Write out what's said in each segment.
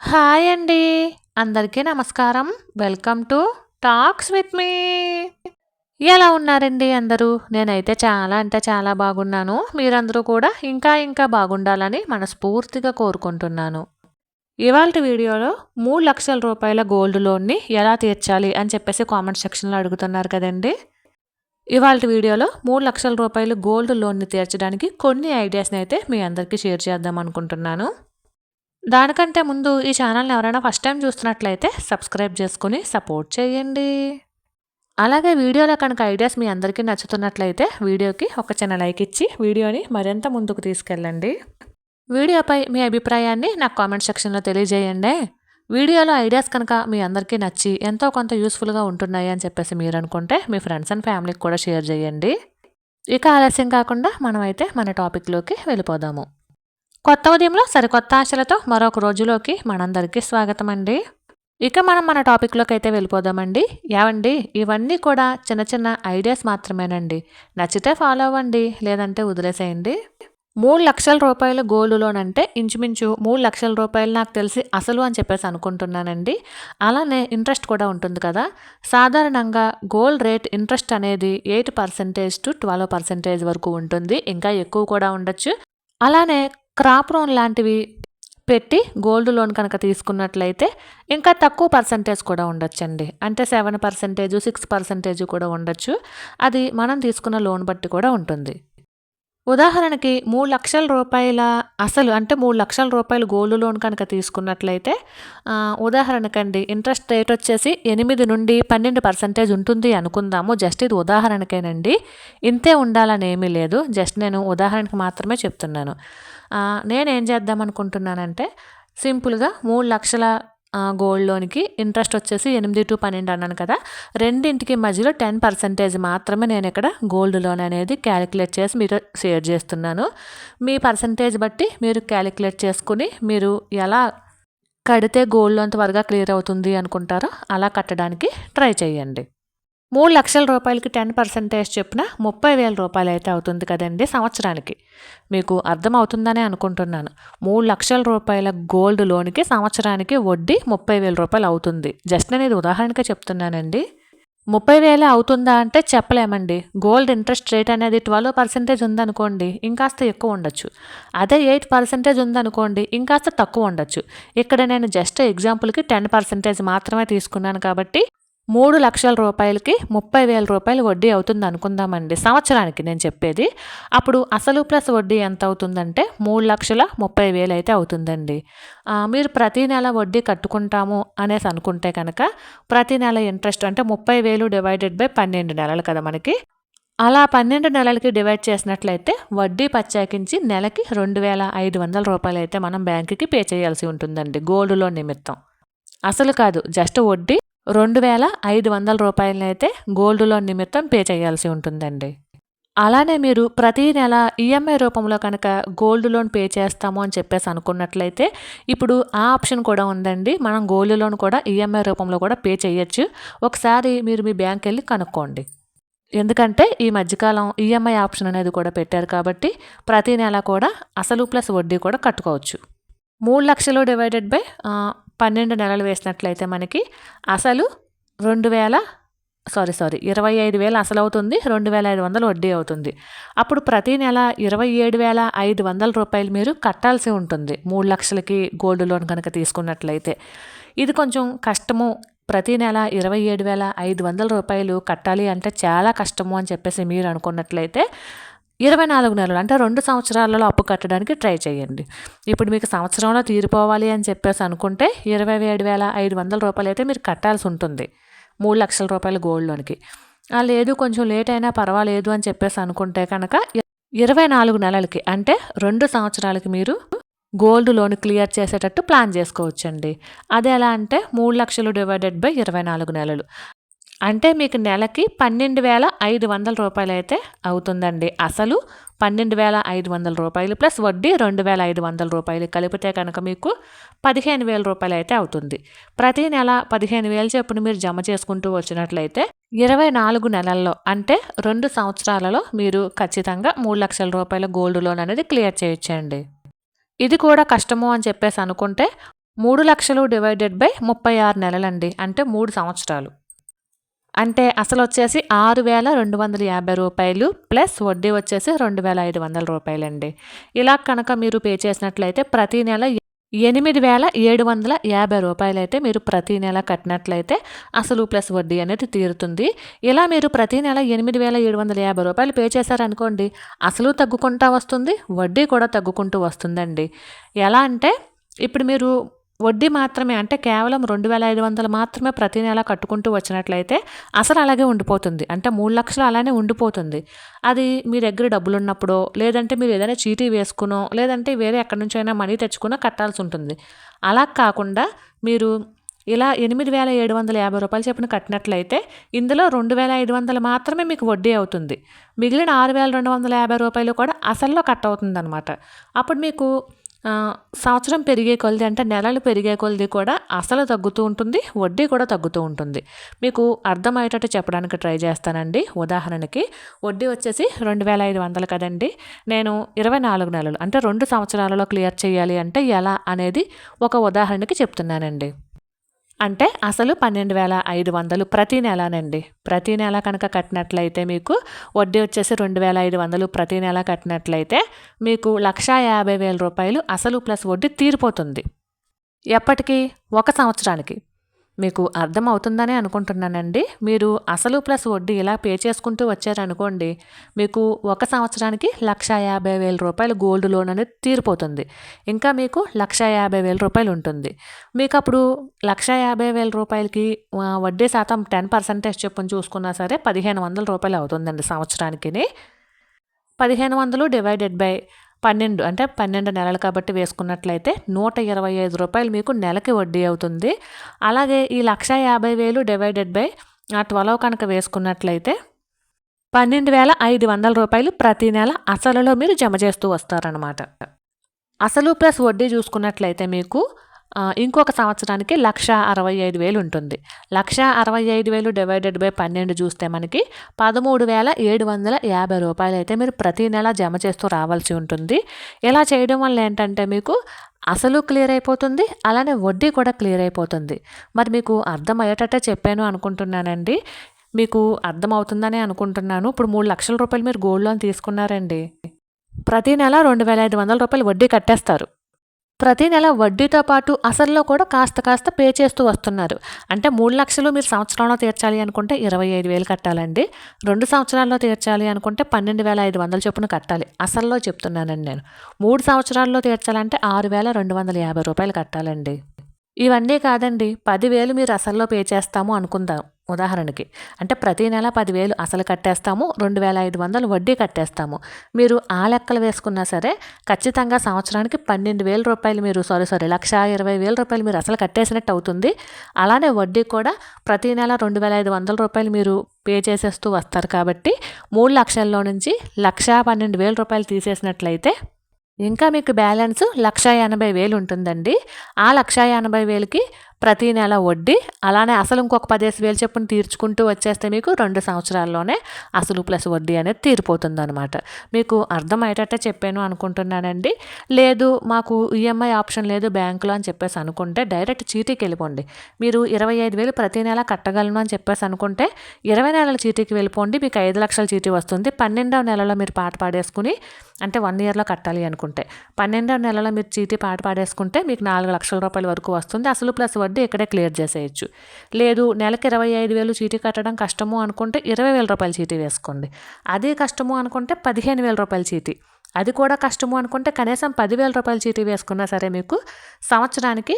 Hi అండి. అందరికీ నమస్కారం. Welcome to talks with me. ఎలా ఉన్నారండి అందరూ? నేనైతే చాలా అంటే చాలా బాగున్నాను. మీరందరూ కూడా ఇంకా ఇంకా బాగుండాలని మనస్ఫూర్తిగా కోరుకుంటున్నాను. ఇవాళ వీడియోలో మూడు లక్షల రూపాయల గోల్డ్ లోన్ని ఎలా తీర్చాలి అని చెప్పేసి కామెంట్ సెక్షన్లో అడుగుతున్నారు కదండి. ఇవాళ వీడియోలో మూడు లక్షల రూపాయలు గోల్డ్ లోన్ని తీర్చడానికి కొన్ని ఐడియాస్ని అయితే మీ అందరికీ షేర్ చేద్దాం అనుకుంటున్నాను. దానికంటే ముందు ఈ ఛానల్ని ఎవరైనా ఫస్ట్ టైం చూస్తున్నట్లయితే సబ్స్క్రైబ్ చేసుకుని సపోర్ట్ చేయండి. అలాగే వీడియోలో కనుక ఐడియాస్ మీ అందరికీ నచ్చుతున్నట్లయితే వీడియోకి ఒక చిన్న లైక్ ఇచ్చి వీడియోని మరింత ముందుకు తీసుకెళ్ళండి. వీడియోపై మీ అభిప్రాయాన్ని నాకు కామెంట్ సెక్షన్లో తెలియజేయండి. వీడియోలో ఐడియాస్ కనుక మీ అందరికీ నచ్చి ఎంతో కొంత యూస్ఫుల్గా ఉంటున్నాయి అని చెప్పేసి మీరు అనుకుంటే మీ ఫ్రెండ్స్ అండ్ ఫ్యామిలీకి కూడా షేర్ చేయండి. ఇక ఆలస్యం కాకుండా మనమైతే మన టాపిక్లోకి వెళ్ళిపోదాము. కొత్త ఉదయంలో సరికొత్త ఆశలతో మరొక రోజులోకి మనందరికీ స్వాగతం అండి ఇక మనం మన టాపిక్లోకి అయితే వెళ్ళిపోదామండి. ఏవండి ఇవన్నీ కూడా చిన్న చిన్న ఐడియాస్ మాత్రమేనండి. నచ్చితే ఫాలో అవ్వండి లేదంటే వదిలేసేయండి. మూడు లక్షల రూపాయల గోల్డ్ లోన్ అంటే ఇంచుమించు మూడు లక్షల రూపాయలు నాకు తెలిసి అసలు అని చెప్పేసి అనుకుంటున్నానండి. అలానే ఇంట్రెస్ట్ కూడా ఉంటుంది కదా. సాధారణంగా గోల్డ్ రేట్ ఇంట్రెస్ట్ అనేది eight percentage to twelve percentage వరకు ఉంటుంది. ఇంకా ఎక్కువ కూడా ఉండొచ్చు. అలానే క్రాప్ లోన్ లాంటివి పెట్టి గోల్డ్ లోన్ కనుక తీసుకున్నట్లయితే ఇంకా తక్కువ పర్సంటేజ్ కూడా ఉండొచ్చండి. అంటే సెవెన్ పర్సెంటేజ్ సిక్స్ పర్సెంటేజ్ కూడా ఉండొచ్చు. అది మనం తీసుకున్న లోన్ బట్టి కూడా ఉంటుంది. ఉదాహరణకి మూడు లక్షల రూపాయల అసలు అంటే మూడు లక్షల రూపాయలు గోల్డ్ లోన్ కనుక తీసుకున్నట్లయితే ఉదాహరణకండి ఇంట్రెస్ట్ రేట్ వచ్చేసి ఎనిమిది నుండి పన్నెండు పర్సెంటేజ్ ఉంటుంది అనుకుందాము. జస్ట్ ఇది ఉదాహరణకేనండి. ఇంతే ఉండాలని ఏమీ లేదు. జస్ట్ నేను ఉదాహరణకి మాత్రమే చెప్తున్నాను. నేనేం చేద్దాం అనుకుంటున్నానంటే సింపుల్గా మూడు లక్షల గోల్డ్ లోన్కి ఇంట్రెస్ట్ వచ్చేసి ఎనిమిది టు పన్నెండు అన్నాను కదా. రెండింటికి మధ్యలో టెన్ పర్సెంటేజ్ మాత్రమే నేను ఇక్కడ గోల్డ్ లోన్ అనేది క్యాలిక్యులేట్ చేసి మీరు షేర్ చేస్తున్నాను. మీ పర్సంటేజ్ బట్టి మీరు క్యాలిక్యులేట్ చేసుకుని మీరు ఎలా కడితే గోల్డ్ లోన్ త్వరగా క్లియర్ అవుతుంది అనుకుంటారో అలా కట్టడానికి ట్రై చేయండి. మూడు లక్షల రూపాయలకి టెన్ పర్సెంటేజ్ చెప్పిన ముప్పై వేల రూపాయలు అయితే అవుతుంది కదండి సంవత్సరానికి. మీకు అర్థమవుతుందనే అనుకుంటున్నాను. మూడు లక్షల రూపాయల గోల్డ్ లోన్కి సంవత్సరానికి వడ్డీ ముప్పై వేల రూపాయలు అవుతుంది. జస్ట్ నేను ఇది ఉదాహరణగా చెప్తున్నానండి. ముప్పై వేలే అవుతుందా అంటే చెప్పలేమండి. గోల్డ్ ఇంట్రెస్ట్ రేట్ అనేది ట్వెల్వ్ పర్సెంటేజ్ ఉందనుకోండి ఇంకాస్త ఎక్కువ ఉండొచ్చు. అదే ఎయిట్ పర్సెంటేజ్ ఉందనుకోండి ఇంకాస్త తక్కువ ఉండొచ్చు. ఇక్కడ నేను జస్ట్ ఎగ్జాంపుల్కి టెన్ పర్సెంటేజ్ మాత్రమే తీసుకున్నాను కాబట్టి మూడు లక్షల రూపాయలకి ముప్పై వేల రూపాయలు వడ్డీ అవుతుంది అనుకుందామండి సంవత్సరానికి నేను చెప్పేది. అప్పుడు అసలు ప్లస్ వడ్డీ ఎంత అవుతుందంటే మూడు లక్షల ముప్పై వేలు అయితే అవుతుందండి. మీరు ప్రతి నెల వడ్డీ కట్టుకుంటాము అనేసి అనుకుంటే కనుక ప్రతి నెల ఇంట్రెస్ట్ అంటే ముప్పై వేలు డివైడెడ్ బై పన్నెండు నెలలు కదా మనకి. అలా పన్నెండు నెలలకి డివైడ్ చేసినట్లయితే వడ్డీ పచ్చాకించి నెలకి రెండు వేల ఐదు వందల రూపాయలు అయితే మనం బ్యాంకుకి పే చేయాల్సి ఉంటుందండి గోల్డ్ లోన్ నిమిత్తం. అసలు కాదు జస్ట్ వడ్డీ రెండు వేల ఐదు వందల రూపాయలనైతే గోల్డ్ లోన్ నిమిత్తం పే చేయాల్సి ఉంటుందండి. అలానే మీరు ప్రతి నెల ఈఎంఐ రూపంలో కనుక గోల్డ్ లోన్ పే చేస్తాము అని చెప్పేసి అనుకున్నట్లయితే ఇప్పుడు ఆ ఆప్షన్ కూడా ఉందండి. మనం గోల్డ్ లోన్ కూడా ఈఎంఐ రూపంలో కూడా పే చేయొచ్చు. ఒకసారి మీరు మీ బ్యాంక్ వెళ్ళి కనుక్కోండి. ఎందుకంటే ఈ మధ్యకాలం ఈఎంఐ ఆప్షన్ అనేది కూడా పెట్టారు కాబట్టి ప్రతి నెల కూడా అసలు ప్లస్ వడ్డీ కూడా కట్టుకోవచ్చు. మూడు లక్షలు డివైడెడ్ బై పన్నెండు నెలలు వేసినట్లయితే మనకి అసలు రెండు వేల సారీ సారీ ఇరవై ఐదు వేలు అసలు అవుతుంది రెండు వేల ఐదు వందలు వడ్డీ అవుతుంది. అప్పుడు ప్రతి నెల ఇరవై ఏడు వేల ఐదు వందల రూపాయలు మీరు కట్టాల్సి ఉంటుంది మూడు లక్షలకి గోల్డ్ లోన్ కనుక తీసుకున్నట్లయితే. ఇది కొంచెం కష్టము. ప్రతి నెల ఇరవై ఏడు వేల ఐదు వందల రూపాయలు కట్టాలి అంటే చాలా కష్టము అని చెప్పేసి మీరు అనుకున్నట్లయితే ఇరవై నాలుగు నెలలు అంటే రెండు సంవత్సరాలలో అప్పు కట్టడానికి ట్రై చేయండి. ఇప్పుడు మీకు సంవత్సరంలో తీరిపోవాలి అని చెప్పేసి అనుకుంటే ఇరవై ఏడు వేల ఐదు వందల రూపాయలు అయితే మీరు కట్టాల్సి ఉంటుంది. మూడు లక్షల రూపాయల గోల్డ్ లోన్కి. లేదు కొంచెం లేట్ అయినా పర్వాలేదు అని చెప్పేసి అనుకుంటే కనుక ఇరవై నాలుగు నెలలకి అంటే రెండు సంవత్సరాలకి మీరు గోల్డ్ లోన్ క్లియర్ చేసేటట్టు ప్లాన్ చేసుకోవచ్చండి. అది ఎలా అంటే మూడు లక్షలు డివైడెడ్ బై ఇరవై నాలుగు నెలలు. అంటే మీకు నెలకి పన్నెండు వేల ఐదు వందల రూపాయలు అయితే అవుతుందండి. అసలు పన్నెండు వేల ఐదు వందల రూపాయలు ప్లస్ వడ్డీ రెండు వేల ఐదు వందల రూపాయలు కలిపితే కనుక మీకు పదిహేను వేల రూపాయలు అయితే అవుతుంది. ప్రతి నెల పదిహేను వేలు చెప్పును మీరు జమ చేసుకుంటూ వచ్చినట్లయితే ఇరవై నాలుగు నెలల్లో అంటే రెండు సంవత్సరాలలో మీరు ఖచ్చితంగా మూడు లక్షల రూపాయల గోల్డ్ లోన్ అనేది క్లియర్ చేయొచ్చండి. ఇది కూడా కష్టము అని చెప్పేసి అనుకుంటే మూడు లక్షలు డివైడెడ్ బై ముప్పై ఆరు నెలలండి. అంటే మూడు సంవత్సరాలు. అంటే అసలు వచ్చేసి ఆరు వేల రెండు వందల యాభై రూపాయలు ప్లస్ వడ్డీ వచ్చేసి రెండు వేల ఐదు వందల రూపాయలండి. ఇలా కనుక మీరు పే చేసినట్లయితే ప్రతి నెల ఎనిమిది వేల ఏడు వందల యాభై రూపాయలు అయితే మీరు ప్రతి నెల కట్టినట్లయితే అసలు ప్లస్ వడ్డీ అనేది తీరుతుంది. ఇలా మీరు ప్రతి నెల ఎనిమిది వేల ఏడు వందల యాభై రూపాయలు పే చేశారనుకోండి అసలు తగ్గుకుంటూ వస్తుంది వడ్డీ కూడా తగ్గుకుంటూ వస్తుందండి. ఎలా అంటే ఇప్పుడు మీరు వడ్డీ మాత్రమే అంటే కేవలం రెండు వేల ఐదు వందలు మాత్రమే ప్రతి నెల కట్టుకుంటూ వచ్చినట్లయితే అసలు అలాగే ఉండిపోతుంది. అంటే మూడు లక్షలు అలానే ఉండిపోతుంది. అది మీ దగ్గర డబ్బులు ఉన్నప్పుడో లేదంటే మీరు ఏదైనా చీటీ వేసుకునో లేదంటే వేరే ఎక్కడి నుంచైనా మనీ తెచ్చుకునో కట్టాల్సి ఉంటుంది. అలా కాకుండా మీరు ఇలా ఎనిమిది వేల ఏడు వందల యాభై రూపాయలు చెప్పిన కట్టినట్లయితే ఇందులో రెండు వేల ఐదు వందలు మాత్రమే మీకు వడ్డీ అవుతుంది. మిగిలిన ఆరు వేల రెండు వందల యాభై రూపాయలు కూడా అసల్లో కట్ అవుతుంది అనమాట అప్పుడు మీకు సంవత్సరం పెరిగే కొలది అంటే నెలలు పెరిగే కొలది కూడా అసలు తగ్గుతూ ఉంటుంది వడ్డీ కూడా తగ్గుతూ ఉంటుంది. మీకు అర్థమయ్యేటట్టు చెప్పడానికి ట్రై చేస్తానండి. ఉదాహరణకి వడ్డీ వచ్చేసి రెండు వేల ఐదు వందలు కదండి. నేను ఇరవై నాలుగు నెలలు అంటే రెండు సంవత్సరాలలో క్లియర్ చేయాలి అంటే ఎలా అనేది ఒక ఉదాహరణకి చెప్తున్నానండి. అంటే అసలు పన్నెండు వేల ఐదు వందలు ప్రతి నెలనండి. ప్రతి నెల కనుక కట్టినట్లయితే మీకు వడ్డీ వచ్చేసి రెండు వేల ఐదు వందలు ప్రతి నెల కట్టినట్లయితే మీకు లక్షా యాభై వేల రూపాయలు అసలు ప్లస్ వడ్డీ తీరిపోతుంది. ఎప్పటికీ? ఒక సంవత్సరానికి. మీకు అర్థమవుతుందని అనుకుంటున్నానండి. మీరు అసలు ప్లస్ వడ్డీ ఇలా పే చేసుకుంటూ వచ్చారనుకోండి మీకు ఒక సంవత్సరానికి లక్ష యాభై వేల రూపాయలు గోల్డ్ లోన్ అనేది తీరిపోతుంది. ఇంకా మీకు లక్ష యాభై వేల రూపాయలు ఉంటుంది. మీకు అప్పుడు లక్ష యాభై వేల రూపాయలకి వడ్డీ శాతం టెన్ పర్సెంటేజ్ చెప్పుని చూసుకున్నా సరే పదిహేను వందల రూపాయలు అవుతుందండి సంవత్సరానికి పదిహేను వందలు డివైడెడ్ బై పన్నెండు అంటే పన్నెండు నెలలు కాబట్టి వేసుకున్నట్లయితే నూట ఇరవై ఐదు రూపాయలు మీకు నెలకి వడ్డీ అవుతుంది. అలాగే ఈ లక్ష యాభై వేలు డివైడెడ్ బై ఆ ట్వెల్వ్ కనుక వేసుకున్నట్లయితే పన్నెండు వేల ఐదు వందల రూపాయలు ప్రతి నెల అసలులో మీరు జమ చేస్తూ వస్తారనమాట అసలు ప్లస్ వడ్డీ చూసుకున్నట్లయితే మీకు ఇంకొక సంవత్సరానికి లక్ష అరవై ఐదు వేలు ఉంటుంది. లక్ష అరవై ఐదు వేలు డివైడెడ్ బై పన్నెండు చూస్తే మనకి పదమూడు వేల ఏడు వందల యాభై రూపాయలు అయితే మీరు ప్రతి నెల జమ చేస్తూ రావాల్సి ఉంటుంది. ఇలా చేయడం వల్ల ఏంటంటే మీకు అసలు క్లియర్ అయిపోతుంది అలానే వడ్డీ కూడా క్లియర్ అయిపోతుంది. మరి మీకు అర్థమయ్యేటట్టే చెప్పాను అనుకుంటున్నానండి. మీకు అర్థమవుతుందని అనుకుంటున్నాను. ఇప్పుడు మూడు లక్షల రూపాయలు మీరు గోల్డ్ లోన్ తీసుకున్నారండి. ప్రతి నెల రెండు వేల ఐదు వందల రూపాయలు వడ్డీ కట్టేస్తారు. ప్రతి నెల వడ్డీతో పాటు అసల్లో కూడా కాస్త కాస్త పే చేస్తూ వస్తున్నారు. అంటే మూడు లక్షలు మీరు సంవత్సరంలో తీర్చాలి అనుకుంటే ఇరవై ఐదు వేలు కట్టాలండి. రెండు సంవత్సరాల్లో తీర్చాలి అనుకుంటే పన్నెండు వేల ఐదు వందల చొప్పున కట్టాలి. అసల్లో చెప్తున్నానండి నేను. మూడు సంవత్సరాల్లో తీర్చాలంటే ఆరు వేల రెండు వందల యాభై రూపాయలు కట్టాలండి. ఇవన్నీ కాదండి. పదివేలు మీరు అసల్లో పే చేస్తాము అనుకుందాం. ఉదాహరణకి అంటే ప్రతి నెల పదివేలు అసలు కట్టేస్తాము రెండు వేల ఐదు వందలు వడ్డీ కట్టేస్తాము. మీరు ఆ లెక్కలు వేసుకున్నా సరే ఖచ్చితంగా సంవత్సరానికి పన్నెండు వేల రూపాయలు మీరు సారీ సారీ లక్ష ఇరవై వేల రూపాయలు మీరు అసలు కట్టేసినట్టు అవుతుంది. అలానే వడ్డీ కూడా ప్రతి నెల రెండు వేల ఐదు వందల రూపాయలు మీరు పే చేసేస్తూ వస్తారు కాబట్టి మూడు లక్షల్లో నుంచి లక్ష పన్నెండు వేల రూపాయలు తీసేసినట్లయితే ఇంకా మీకు బ్యాలెన్స్ లక్ష ఎనభై వేలు ఉంటుందండి. ఆ లక్ష ఎనభై వేలకి ప్రతి నెల వడ్డీ అలానే అసలు ఇంకొక పదిహేను వేలు చెప్పున తీర్చుకుంటూ వచ్చేస్తే మీకు రెండు సంవత్సరాల్లోనే అసలు ప్లస్ వడ్డీ అనేది తీరిపోతుంది అనమాట మీకు అర్థమయ్యేటట్టే చెప్పాను అనుకుంటున్నానండి. లేదు మాకు ఈఎంఐ ఆప్షన్ లేదు బ్యాంకులో అని చెప్పేసి అనుకుంటే డైరెక్ట్ చీటీకి వెళ్ళిపోండి. మీరు ఇరవై ఐదు వేలు ప్రతి నెల కట్టగలను అని చెప్పేసి అనుకుంటే ఇరవై నెలల చీటీకి వెళ్ళిపోండి. మీకు ఐదు లక్షల చీటీ వస్తుంది. పన్నెండవ నెలలో మీరు పాట పాడేసుకుని అంటే వన్ ఇయర్లో కట్టాలి అనుకుంటే పన్నెండవ నెలలో మీరు చీటీ పాట పాడేసుకుంటే మీకు నాలుగు లక్షల రూపాయల వరకు వస్తుంది. అసలు ప్లస్ వడ్డీ ఇక్కడే క్లియర్ చేసేయచ్చు. లేదు నెలకు ఇరవై ఐదు వేలు చీటీ కట్టడం కష్టము అనుకుంటే ఇరవై వేల రూపాయల చీటీ వేసుకోండి. అదే కష్టము అనుకుంటే పదిహేను వేల రూపాయల చీటీ. అది కూడా కష్టము అనుకుంటే కనీసం పదివేల రూపాయల చీటీ వేసుకున్నా సరే మీకు సంవత్సరానికి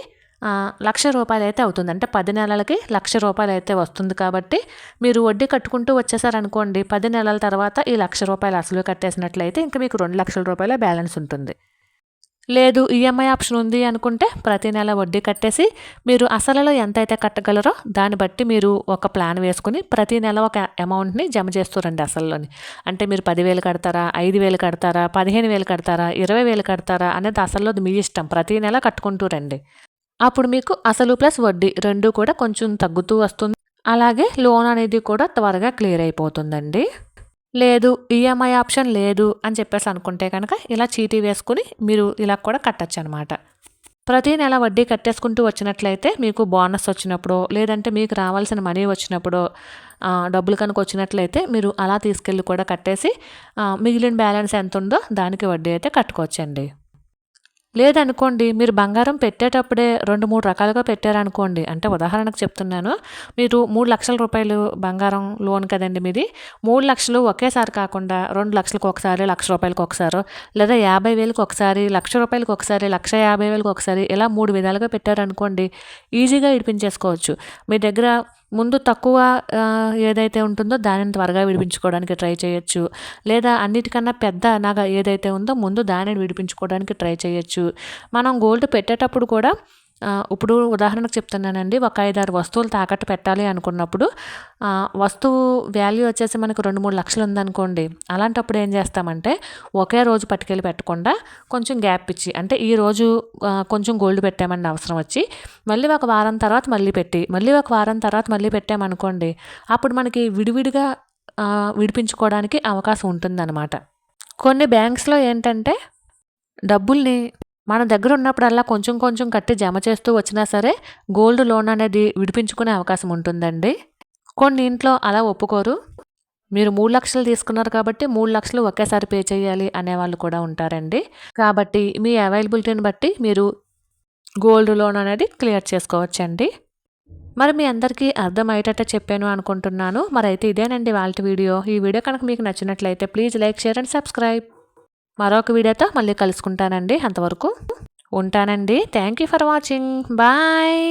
లక్ష రూపాయలు అయితే అవుతుంది. అంటే పది నెలలకి లక్ష రూపాయలు అయితే వస్తుంది కాబట్టి మీరు వడ్డీ కట్టుకుంటూ వచ్చేసారనుకోండి పది నెలల తర్వాత ఈ లక్ష రూపాయలు అసలు కట్టేసినట్లయితే ఇంకా మీకు రెండు లక్షల రూపాయల బ్యాలెన్స్ ఉంటుంది. లేదు ఈఎంఐ ఆప్షన్ ఉంది అనుకుంటే ప్రతి నెల వడ్డీ కట్టేసి మీరు అసలలో ఎంత అయితే కట్టగలరో దాన్ని బట్టి మీరు ఒక ప్లాన్ వేసుకుని ప్రతి నెల ఒక అమౌంట్ని జమ చేస్తారండి అసలులోని. అంటే మీరు పదివేలు కడతారా ఐదు వేలు కడతారా పదిహేను వేలు కడతారా ఇరవై వేలు కడతారా అనేది అసలు మీ ఇష్టం. ప్రతి నెల కట్టుకుంటూ రండి అప్పుడు మీకు అసలు ప్లస్ వడ్డీ రెండు కూడా కొంచెం తగ్గుతూ వస్తుంది. అలాగే లోన్ అనేది కూడా త్వరగా క్లియర్ అయిపోతుందండి. లేదు ఈఎంఐ ఆప్షన్ లేదు అని చెప్పేసి అనుకుంటే కనుక ఇలా చీటీ వేసుకుని మీరు ఇలా కూడా కట్టచ్చు అనమాట ప్రతి నెల వడ్డీ కట్టేసుకుంటూ వచ్చినట్లయితే మీకు బోనస్ వచ్చినప్పుడు లేదంటే మీకు రావాల్సిన మనీ వచ్చినప్పుడు డబ్బులు కనుక వచ్చినట్లయితే మీరు అలా తీసుకెళ్ళి కూడా కట్టేసి మిగిలిన బ్యాలెన్స్ ఎంత ఉందో దానికి వడ్డీ అయితే కట్టుకోవచ్చండి. లేదనుకోండి మీరు బంగారం పెట్టేటప్పుడే రెండు మూడు రకాలుగా పెట్టారనుకోండి అంటే ఉదాహరణకు చెప్తున్నాను మీరు మూడు లక్షల రూపాయలు బంగారం లోన్ కదండి మీది మూడు లక్షలు ఒకేసారి కాకుండా రెండు లక్షలకు ఒకసారి లక్ష రూపాయలకు ఒకసారి లేదా యాభై వేలకు ఒకసారి లక్ష రూపాయలకు ఒకసారి లక్ష యాభై వేలకు ఒకసారి ఇలా మూడు విధాలుగా పెట్టారనుకోండి ఈజీగా ఇడిపించేసుకోవచ్చు. మీ దగ్గర ముందు తక్కువ ఏదైతే ఉంటుందో దానిని త్వరగా విడిపించుకోవడానికి ట్రై చేయొచ్చు. లేదా అన్నిటికన్నా పెద్ద నగ ఏదైతే ఉందో ముందు దానిని విడిపించుకోవడానికి ట్రై చేయొచ్చు. మనం గోల్డ్ పెట్టేటప్పుడు కూడా ఇప్పుడు ఉదాహరణకు చెప్తున్నానండి ఒక ఐదారు వస్తువులు తాకట్టు పెట్టాలి అనుకున్నప్పుడు వస్తువు వాల్యూ వచ్చేసి మనకు రెండు మూడు లక్షలు ఉందనుకోండి అలాంటప్పుడు ఏం చేస్తామంటే ఒకే రోజు పట్టుకెళ్ళి పెట్టకుండా కొంచెం గ్యాప్ ఇచ్చి అంటే ఈ రోజు కొంచెం గోల్డ్ పెట్టామండి అవసరం వచ్చి మళ్ళీ ఒక వారం తర్వాత మళ్ళీ పెట్టి మళ్ళీ ఒక వారం తర్వాత మళ్ళీ పెట్టామనుకోండి అప్పుడు మనకి విడివిడిగా విడిపించుకోవడానికి అవకాశం ఉంటుందన్నమాట. కొన్ని బ్యాంక్స్లో ఏంటంటే డబ్బుల్ని మన దగ్గర ఉన్నప్పుడల్లా కొంచెం కొంచెం కట్టి జమ చేస్తూ వచ్చినా సరే గోల్డ్ లోన్ అనేది విడిపించుకునే అవకాశం ఉంటుందండి. కొన్ని ఇంట్లో అలా ఒప్పుకోరు. మీరు మూడు లక్షలు తీసుకున్నారు కాబట్టి మూడు లక్షలు ఒకేసారి పే చేయాలి అనేవాళ్ళు కూడా ఉంటారండి. కాబట్టి మీ అవైలబిలిటీని బట్టి మీరు గోల్డ్ లోన్ అనేది క్లియర్ చేసుకోవచ్చండి. మరి మీ అందరికీ అర్థమయ్యేటట్టు చెప్పాను అనుకుంటున్నాను. మరి అయితే ఇదేనండి వాళ్ళ వీడియో. ఈ వీడియో కనుక మీకు నచ్చినట్లయితే please like share and subscribe. మరొక వీడియోతో మళ్ళీ కలుసుకుంటానండి. అంతవరకు ఉంటానండి. Thank you for watching bye